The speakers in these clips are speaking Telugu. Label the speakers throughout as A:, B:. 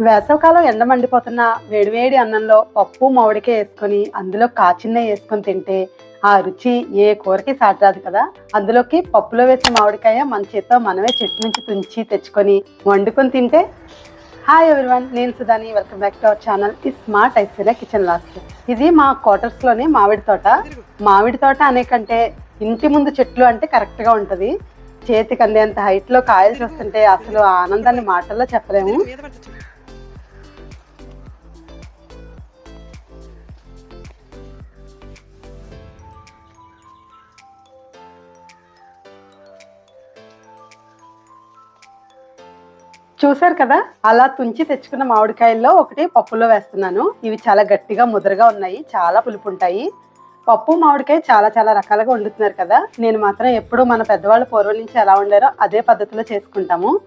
A: వేసవకాలం ఎండ మండిపోతున్న వేడివేడి అన్నంలో పప్పు మామిడికాయ వేసుకొని అందులో కాచిన్న వేసుకొని తింటే ఆ రుచి ఏ కూరకి సాటరాదు కదా. అందులోకి పప్పులో వేసిన మామిడికాయ మన చేత్తో మనమే చెట్టు నుంచి తుంచి తెచ్చుకొని వండుకొని తింటే హాయ్ ఎవ్రీవన్ నేను సుధాని. Welcome back to our channel. ఈ స్మార్ట్ ఐశ్వర్య కిచెన్ లాస్ట్. ఇది మా క్వార్టర్స్లోనే మామిడి తోట. మామిడి తోట అనే కంటే ఇంటి ముందు చెట్లు అంటే కరెక్ట్గా ఉంటుంది. చేతికి అందేంత హైట్లో కాయలు చూస్తుంటే అసలు ఆనందాన్ని మాటల్లో చెప్పలేము. చూసారు కదా? అలా తుంచి తెచ్చుకున్న మామిడికాయల్లో ఒకటి పప్పులో వేస్తున్నాను. ఇవి చాలా గట్టిగా ముదరగా ఉన్నాయి. చాలా పులుపు ఉంటాయి పప్పు మామిడికాయ చాలా చాలా రకాలుగా వండుతున్నారు కదా? నేను మాత్రం ఎప్పుడూ మన పెద్దవాళ్ళు పూర్వం నుంచి ఎలా వండారో అదే పద్ధతిలో చేసుకుంటాము.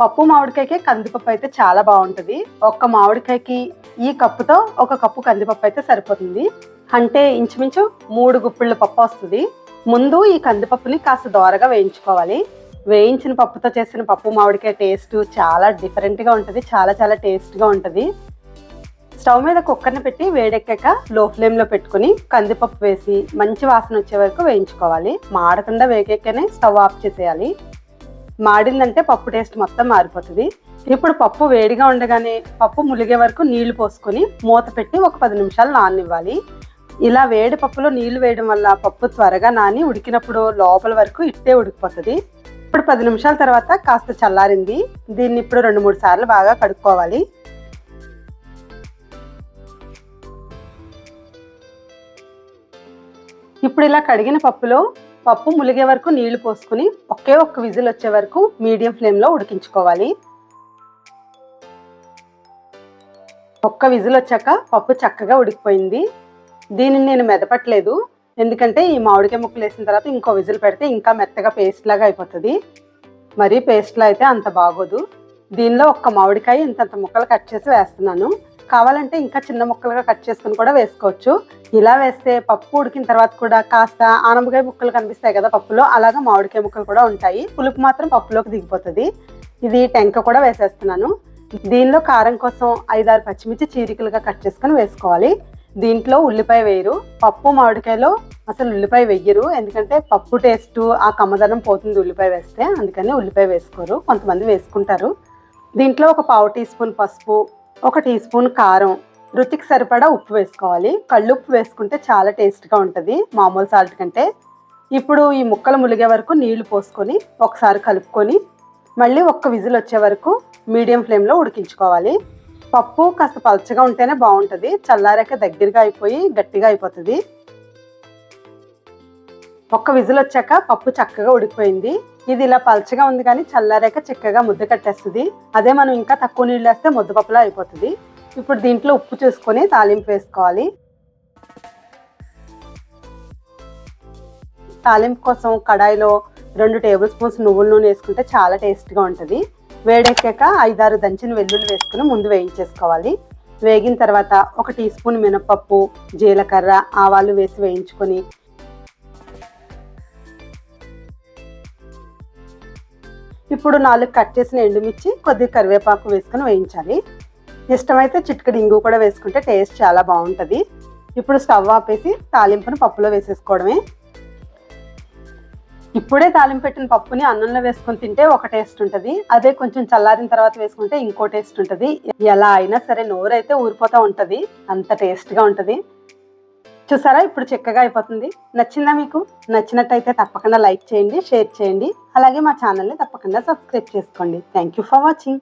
A: పప్పు మామిడికాయకి కందిపప్పు అయితే చాలా బాగుంటుంది. ఒక్క మామిడికాయకి ఈ కప్పుతో ఒక కప్పు కందిపప్పు అయితే సరిపోతుంది. అంటే ఇంచుమించు మూడు గుప్పిళ్ళ పప్పు వస్తుంది. ముందు ఈ కందిపప్పుని కాస్త దోరగా వేయించుకోవాలి. వేయించిన పప్పుతో చేసిన పప్పు మామిడికాయ టేస్ట్ చాలా డిఫరెంట్గా ఉంటుంది చాలా చాలా టేస్ట్గా ఉంటుంది. స్టవ్ మీద కుక్కర్ని పెట్టి వేడెక్కాక లో ఫ్లేమ్లో పెట్టుకుని కందిపప్పు వేసి మంచి వాసన వచ్చే వరకు వేయించుకోవాలి. మాడకుండా వేగెక్కనే స్టవ్ ఆఫ్ చేసేయాలి. మాడిందంటే పప్పు టేస్ట్ మొత్తం మారిపోతుంది. ఇప్పుడు పప్పు వేడిగా ఉండగానే పప్పు ములిగే వరకు నీళ్ళు పోసుకొని మూత పెట్టి ఒక పది నిమిషాలు నాననివ్వాలి. ఇలా వేడి పప్పులో నీళ్ళు వేయడం వల్ల పప్పు త్వరగా నాని ఉడికినప్పుడు లోపల వరకు ఇట్టే ఉడికిపోతుంది. ఇప్పుడు పది నిమిషాల తర్వాత కాస్త చల్లారింది. దీన్ని ఇప్పుడు రెండు మూడు సార్లు బాగా కడుక్కోవాలి. ఇప్పుడు ఇలా కడిగిన పప్పులో పప్పు ములిగే వరకు నీళ్ళు పోసుకుని ఒకే ఒక్క విజిల్ వచ్చే వరకు మీడియం ఫ్లేమ్లో ఉడికించుకోవాలి. ఒక్క విజిల్ వచ్చాక పప్పు చక్కగా ఉడికిపోయింది. దీనిని నేను మెదపట్లేదు. ఎందుకంటే ఈ మామిడికాయ ముక్కలు వేసిన తర్వాత ఇంకో విజిల్ పెడితే ఇంకా మెత్తగా పేస్ట్ లాగా అయిపోతుంది. మరీ పేస్ట్లో అయితే అంత బాగోదు. దీనిలో ఒక్క మామిడికాయ ఇంతంత ముక్కలు కట్ చేసి వేస్తున్నాను. కావాలంటే ఇంకా చిన్న ముక్కలుగా కట్ చేసుకుని కూడా వేసుకోవచ్చు. ఇలా వేస్తే పప్పు ఉడికిన తర్వాత కూడా కాస్త ఆనపకాయ ముక్కలు కనిపిస్తాయి కదా పప్పులో అలాగే మామిడికాయ ముక్కలు కూడా ఉంటాయి. పులుపు మాత్రం పప్పులోకి దిగిపోతుంది. ఇది టెంక కూడా వేసేస్తున్నాను. దీనిలో కారం కోసం ఐదారు పచ్చిమిర్చి చీరికలుగా కట్ చేసుకొని వేసుకోవాలి. దీంట్లో ఉల్లిపాయ వేయరు. పప్పు మామిడికాయలో అసలు ఉల్లిపాయ వెయ్యరు. ఎందుకంటే పప్పు టేస్ట్ ఆ కమ్మదనం పోతుంది ఉల్లిపాయ వేస్తే. అందుకని ఉల్లిపాయ వేసుకోరు. కొంతమంది వేసుకుంటారు. దీంట్లో ఒక పావు టీ స్పూన్ పసుపు ఒక టీ స్పూన్ కారం రుచికి సరిపడా ఉప్పు వేసుకోవాలి. కళ్ళు ఉప్పు వేసుకుంటే చాలా టేస్ట్గా ఉంటుంది. మామూలు సాల్ట్ కంటే. ఇప్పుడు ఈ ముక్కలు ములిగే వరకు నీళ్ళు పోసుకొని ఒకసారి కలుపుకొని మళ్ళీ ఒక్క విజిల్ వచ్చే వరకు మీడియం ఫ్లేమ్లో ఉడికించుకోవాలి. పప్పు కాస్త పలచగా ఉంటేనే బాగుంటుంది. చల్లారాక దగ్గరగా అయిపోయి గట్టిగా అయిపోతుంది. ఒక్క విజిల్ వచ్చాక పప్పు చక్కగా ఉడికిపోయింది. ఇది ఇలా పలచగా ఉంది కానీ చల్లారాక చక్కగా ముద్ద కట్టేస్తుంది. అదే మనం ఇంకా తక్కువ నీళ్ళు వేస్తే ముద్దపప్పులా అయిపోతుంది. ఇప్పుడు దీంట్లో ఉప్పు చూసుకొని తాలింపు వేసుకోవాలి. తాలింపు కోసం కడాయిలో రెండు టేబుల్ స్పూన్స్ నువ్వుల నూనె వేసుకుంటే చాలా టేస్ట్గా ఉంటుంది. వేడెక్కాక ఐదారు దంచిన వెల్లుల్లి వేసుకుని ముందు వేయించేసుకోవాలి. వేగిన తర్వాత ఒక టీ స్పూన్ మినపప్పు జీలకర్ర ఆవాలు వేసి వేయించుకొని ఇప్పుడు నాలుగు కట్ చేసిన ఎండుమిర్చి కొద్దిగా కరివేపాకు వేసుకొని వేయించాలి. ఇష్టమైతే చిట్కడి ఇంగు కూడా వేసుకుంటే టేస్ట్ చాలా బాగుంటుంది. ఇప్పుడు స్టవ్ ఆపేసి తాలింపును పప్పులో వేసేసుకోవడమే. ఇప్పుడే తాలింపు పెట్టిన పప్పుని అన్నంలో వేసుకొని తింటే ఒక టేస్ట్ ఉంటుంది. అదే కొంచెం చల్లారిన తర్వాత వేసుకుంటే ఇంకో టేస్ట్ ఉంటుంది. ఎలా అయినా సరే నోరైతే ఊరిపోతూ ఉంటుంది. అంత టేస్ట్గా ఉంటుంది. చూసారా? ఇప్పుడు చిక్కగా అయిపోతుంది. నచ్చిందా మీకు? నచ్చినట్టయితే తప్పకుండా లైక్ చేయండి షేర్ చేయండి. అలాగే మా ఛానల్ని తప్పకుండా సబ్స్క్రైబ్ చేసుకోండి. Thank you for watching